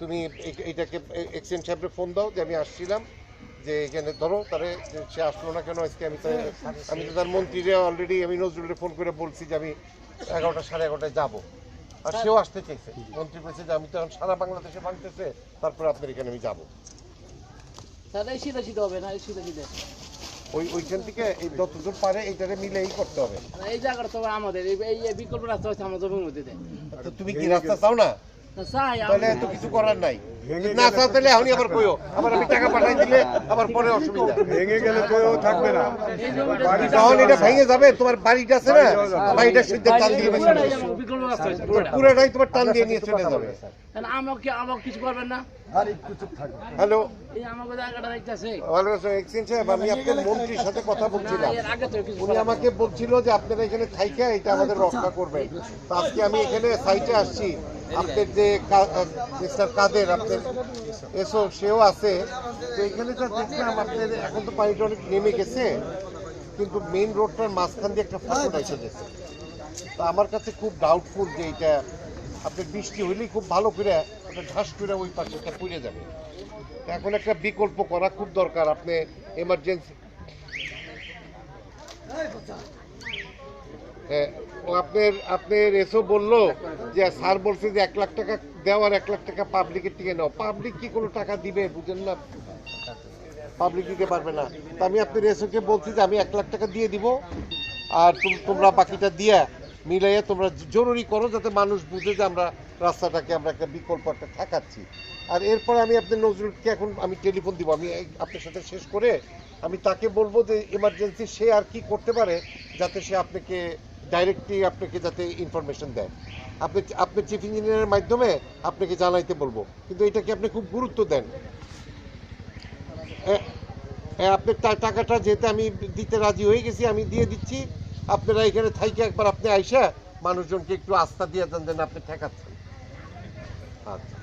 তুমি এ- এইটাকে এক্সচেঞ্জ সাহেবকে ফোন দাও যে আমি আসছিলাম যে এখানে ধরো তারে সে আসলো না কেন আজকে আমি তো আমি তো তার মন্ত্রীরে অলরেডি আমি নজরুলের ফোন করে বলছি যে আমি এগারোটা সাড়ে এগারোটায় যাব। আর সেও আসতে চাইছে। মন্ত্রী বলছে যে আমি তো এখন সারা বাংলাদেশে ভাঙতেছে তারপরে আপনার এখানে আমি যাব। তাহলে এই সিধা সিধা হবে না এই সিধা সিধা। ওই ওইখান থেকে এই যতদূর পারে এইটারে মিলেই করতে হবে। আর এই জায়গাটা তো আমাদের এই বিকল্প রাস্তা হচ্ছে জমির মধ্যে তুমি কি রাস্তা চাও না? তাহলে তো কিছু করার নাই। না তাহলে এখনই আবার কইও। আবার আমি টাকা পাঠাই দিলে আবার পরে অসুবিধা। ভেঙে গেলে কইও থাকবে না। তখন এটা ভেঙে। যাবে তোমার বাড়িটা আছে না? বাড়িটা সিদ্ধ তাল দিয়ে পুরোটাই তোমার টান দিয়ে নিয়ে চলে যাবে আমাকে আমাকে কিছু করবেন না? হ্যালো। এই আমাকে জায়গাটা দেখতেছে। ভালো এক্সচেঞ্জ সাহেব আমি আপনার মন্ত্রীর সাথে কথা বলছিলাম। উনি আমাকে বলছিল যে আপনারা এখানে থাইকা এটা আমাদের রক্ষা করবেন। তো আজকে আমি এখানে সাইটে আসছি। আপনার যে মিস্টার কাদের আপনার এসো সেও আছে। তো এখানে তো দেখলাম আপনার এখন তো পানিটা অনেক নেমে গেছে। কিন্তু মেইন রোডটার মাঝখান দিয়ে একটা ফাঁকটা এসে গেছে। তো আমার কাছে খুব ডাউটফুল যে এটা আপনার বৃষ্টি হইলেই খুব ভালো করে আপনার ঝাস করে ওই পাশেটা পুড়ে যাবে। এখন একটা বিকল্প করা খুব দরকার আপনি এমার্জেন্সি হ্যাঁ, আপনার আপনার এসো বলল যে স্যার বলছে যে এক লাখ টাকা দেওয়ার এক লাখ টাকা পাবলিকের থেকে নাও। পাবলিক কি কোনো টাকা দিবে বুঝেন না? পাবলিক দিতে পারবে না। তা আমি আপনার এসোকে বলছি যে আমি এক লাখ টাকা দিয়ে দিব আর তোম- তোমরা বাকিটা দিয়া মিলাইয়া তোমরা জরুরি করো যাতে মানুষ বুঝে যে আমরা রাস্তাটাকে আমরা একটা বিকল্প একটা ঠেকাচ্ছি। আর এরপরে আমি আপনার নজরুলকে এখন আমি টেলিফোন দিব। আমি আপনার সাথে শেষ করে আমি তাকে বলব যে এমার্জেন্সি সে আর কি করতে পারে যাতে সে আপনাকে ডাইরেক্টলি আপনাকে যাতে ইনফরমেশন দেয়। আপনি আপনি চিফ ইঞ্জিনিয়ারের মাধ্যমে আপনাকে জানাইতে বলব। কিন্তু এটাকে আপনি খুব গুরুত্ব দেন? আপনার টাকাটা যেহেতু আমি দিতে রাজি হয়ে গেছি, আমি দিয়ে দিচ্ছি। আপনারা এখানে থাইকে একবার আপনি আইসা মানুষজনকে একটু আস্থা দিয়ে দেন দেন আপনি ঠেকাচ্ছেন। আচ্ছা